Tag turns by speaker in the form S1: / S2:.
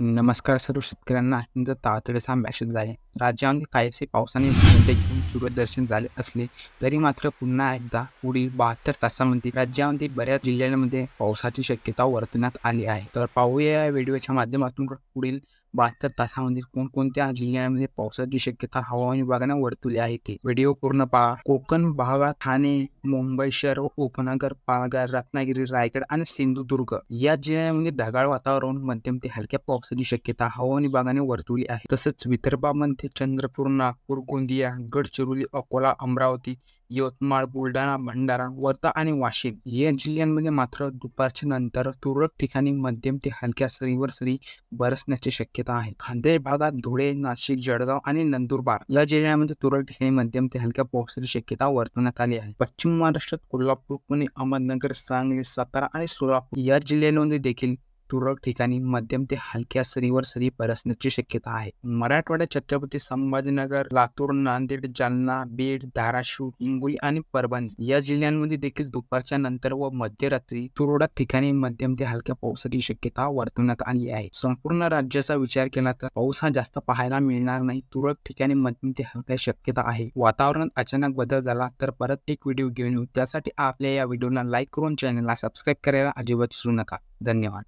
S1: नमस्कार सर्व शेतकऱ्यांना. अत्यंत तातडीचा मॅसेज आहे. राज्यामध्ये काहीसे पावसाने दूरदर्शन घेऊन सूर्यदर्शन झाले असले तरी मात्र पुन्हा एकदा पुढील बहात्तर तासामध्ये राज्यामध्ये बऱ्याच जिल्ह्यांमध्ये पावसाची शक्यता वर्तवण्यात आली आहे. तर पाहूया या व्हिडिओच्या माध्यमातून पुढील बहात्तर तासामध्ये कोणकोणत्या जिल्ह्यांमध्ये पावसाची शक्यता हवामान विभागाने वर्तवली आहे ते व्हिडिओ पूर्ण पहा. कोकण भागात ठाणे मुंबई शहर उपनगर पालघर रत्नागिरी रायगड आणि सिंधुदुर्ग या जिल्ह्यांमध्ये ढगाळ वातावरण मध्यम ते हलक्या पावसाची शक्यता हवामान विभागाने वर्तवली आहे. तसंच विदर्भामध्ये चंद्रपूर नागपूर गोंदिया गडचिरोली अकोला अमरावती यवतमाळ बुलढाणा भंडारा वर्धा आणि वाशिम या जिल्ह्यांमध्ये मात्र दुपारच्या नंतर तुरळक ठिकाणी मध्यम ते हलक्या सरीवर सरी बरसण्याची शक्यता आहे. खानदेश भागात धुळे नाशिक जळगाव आणि नंदुरबार या जिल्ह्यामध्ये तुरळक ठिकाणी मध्यम ते हलक्या पावसाची शक्यता वर्तवण्यात आली आहे. पश्चिम महाराष्ट्रात कोल्हापूर पुणे अहमदनगर सांगली सातारा आणि सोलापूर या जिल्ह्यांमध्ये देखील तुरळक ठिकाणी मध्यम ते हलक्या सरीवर सरी बरसण्याची शक्यता आहे. मराठवाड्यात छत्रपती संभाजीनगर लातूर नांदेड जालना बीड धाराशिव हिंगोली आणि परभणी या जिल्ह्यांमध्ये देखील दुपारच्या नंतर व मध्यरात्री तुरळक ठिकाणी मध्यम ते हलक्या पावसाची शक्यता वर्तवण्यात आली आहे. संपूर्ण राज्याचा विचार केला तर पाऊस हा जास्त पाहायला मिळणार नाही. तुरळक ठिकाणी मध्यम ते हलक्या शक्यता आहे. वातावरणात अचानक बदल झाला तर परत एक व्हिडिओ घेऊन येऊ. त्यासाठी आपल्या या व्हिडिओला लाईक करून चॅनलला सबस्क्राईब करायला अजिबात विसरू नका. धन्यवाद.